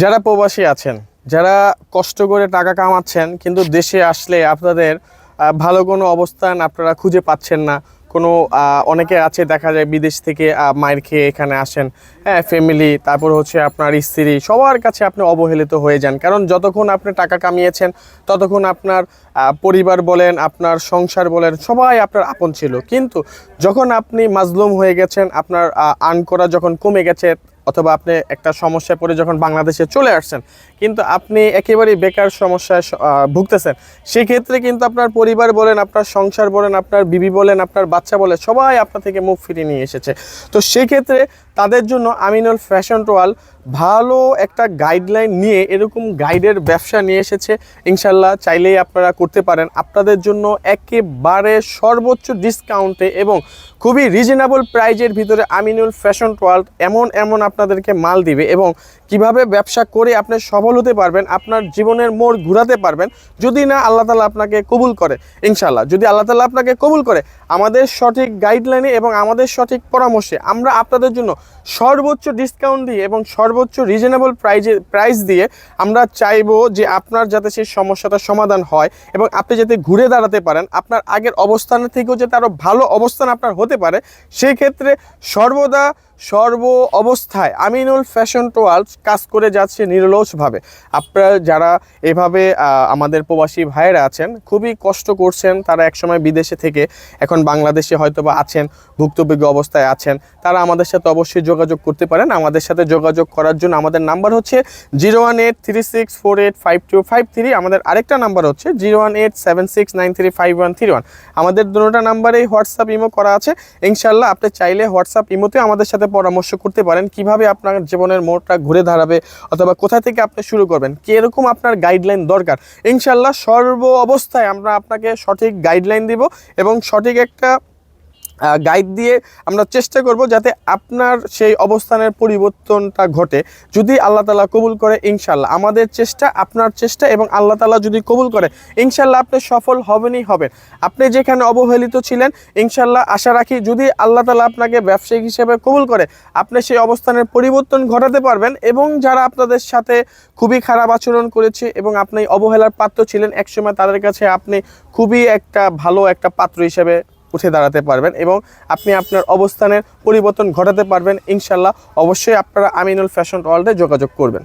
যারা প্রবাসী আছেন, যারা কষ্ট করে টাকা কামাচ্ছেন, কিন্তু দেশে আসলে আপনাদের ভালো কোনো অবস্থান আপনারা খুঁজে পাচ্ছেন না। কোনো অনেকে আছে, দেখা যায় বিদেশ থেকে মায়ের খেয়ে এখানে আসেন। হ্যাঁ ফ্যামিলি তারপর হচ্ছে আপনার স্ত্রী, সবার কাছে আপনি অবহেলিত হয়ে যান। কারণ যতক্ষণ আপনি টাকা কামিয়েছেন, ততক্ষণ আপনার পরিবার বলেন, আপনার সংসার বলেন, সবাই আপনার আপন ছিল। কিন্তু যখন আপনি মাজলুম হয়ে গেছেন, আপনার আর্ন করা যখন কমে গেছে অথবা আপনি একটা সমস্যায় পড়ে যখন বাংলাদেশে চলে আসছেন, কিন্তু আপনি একেবারেই বেকার সমস্যায় ভুগতেছেন, সেক্ষেত্রে কিন্তু আপনার পরিবার বলেন, আপনার সংসার বলেন, আপনার বিবি বলেন, আপনার বাচ্চা বলে সবাই আপনার থেকে মুখ ফিরিয়ে নিয়ে এসেছে। তো সেক্ষেত্রে তাদের জন্য আমিনুল ফ্যাশন টোয়াল ভালো একটা গাইডলাইন নিয়ে এরকম গাইডের ব্যবসা নিয়ে এসেছে। ইনশাল্লাহ চাইলেই আপনারা করতে পারেন। আপনাদের জন্য একেবারে সর্বোচ্চ ডিসকাউন্টে এবং খুবই রিজনেবল প্রাইজের ভিতরে আমিনুল ফ্যাশন ওয়ার্ল্ড এমন এমন আপনাদেরকে মাল দিবে এবং কীভাবে ব্যবসা করে আপনি সফল হতে পারবেন, আপনার জীবনের মোড় ঘুরাতে পারবেন, যদি না আল্লাহ তালা আপনাকে কবুল করে। ইনশাল্লাহ যদি আল্লাহ তালা আপনাকে কবুল করে, আমাদের সঠিক গাইডলাইনে এবং আমাদের সঠিক পরামর্শে আমরা আপনাদের জন্য সর্বোচ্চ ডিসকাউন্ট দিয়ে এবং সর্বোচ্চ রিজনেবল প্রাইজে প্রাইস দিয়ে আমরা চাইব যে আপনার যাতে সেই সমস্যাটার সমাধান হয় এবং আপনি যাতে ঘুরে দাঁড়াতে পারেন, আপনার আগের অবস্থানের থেকেও যাতে আরও ভালো অবস্থান আপনার হতে পারে সেই ক্ষেত্রে সর্বদা সর্ব অবস্থায় আমিনুল ফ্যাশন টোয়ালস কাজ করে যাচ্ছে নিরলসভাবে। আপনারা যারা এভাবে আমাদের প্রবাসী ভাইয়েরা আছেন, খুবই কষ্ট করছেন, তারা একসময় বিদেশে থেকে, এখন বাংলাদেশে হয়তো বা আছেন, ভুক্তভোগী অবস্থায় আছেন, তারা আমাদের সাথে অবশ্যই যোগাযোগ করতে পারেন। আমাদের সাথে যোগাযোগ করার জন্য আমাদের নাম্বার হচ্ছে zero one eight three six four eight five two five three. আমাদের আরেকটা নাম্বার হচ্ছে zero one eight seven six nine three five one three one. আমাদের দুটোটা নাম্বারেই হোয়াটসঅ্যাপ ইমো করা আছে। ইনশাল্লাহ আপনি চাইলে হোয়াটসঅ্যাপ ইমোতে আমাদের সাথে পরামর্শ করতে পারেন। কীভাবে আপনার জীবনের মোড়টা ঘুরে দাঁড়াবে অথবা কোথা থেকে আপনি শুরু করবেন, কীরকম আপনার গাইডলাইন দরকার। ইনশাল্লাহ সর্ব অবস্থায় আমরা আপনাকে সঠিক গাইডলাইন দিব এবং সঠিক একটা গাইড দিয়ে আমরা চেষ্টা করব যাতে আপনার সেই অবস্থানের পরিবর্তনটা ঘটে। যদি আল্লাহ তালা কবুল করে ইনশাল্লাহ আমাদের চেষ্টা, আপনার চেষ্টা এবং আল্লাহ তালা যদি কবুল করে ইনশাল্লাহ আপনি সফল হবেনই হবেন। আপনি যেখানে অবহেলিত ছিলেন ইনশাল্লাহ আশা রাখি যদি আল্লাহ তালা আপনাকে ব্যবসায়িক হিসেবে কবুল করে, আপনি সেই অবস্থানের পরিবর্তন ঘটাতে পারবেন এবং যারা আপনাদের সাথে খুবই খারাপ আচরণ করেছে এবং আপনি অবহেলার পাত্র ছিলেন, একসময় তাদের কাছে আপনি খুবই একটা ভালো একটা পাত্র হিসেবে উঠে দাঁড়াতে পারবেন এবং আপনি আপনার অবস্থানের পরিবর্তন ঘটাতে পারবেন। ইনশাল্লাহ অবশ্যই আপনারা আমিনুল ফ্যাশন ওয়ার্ল্ডে যোগাযোগ করবেন।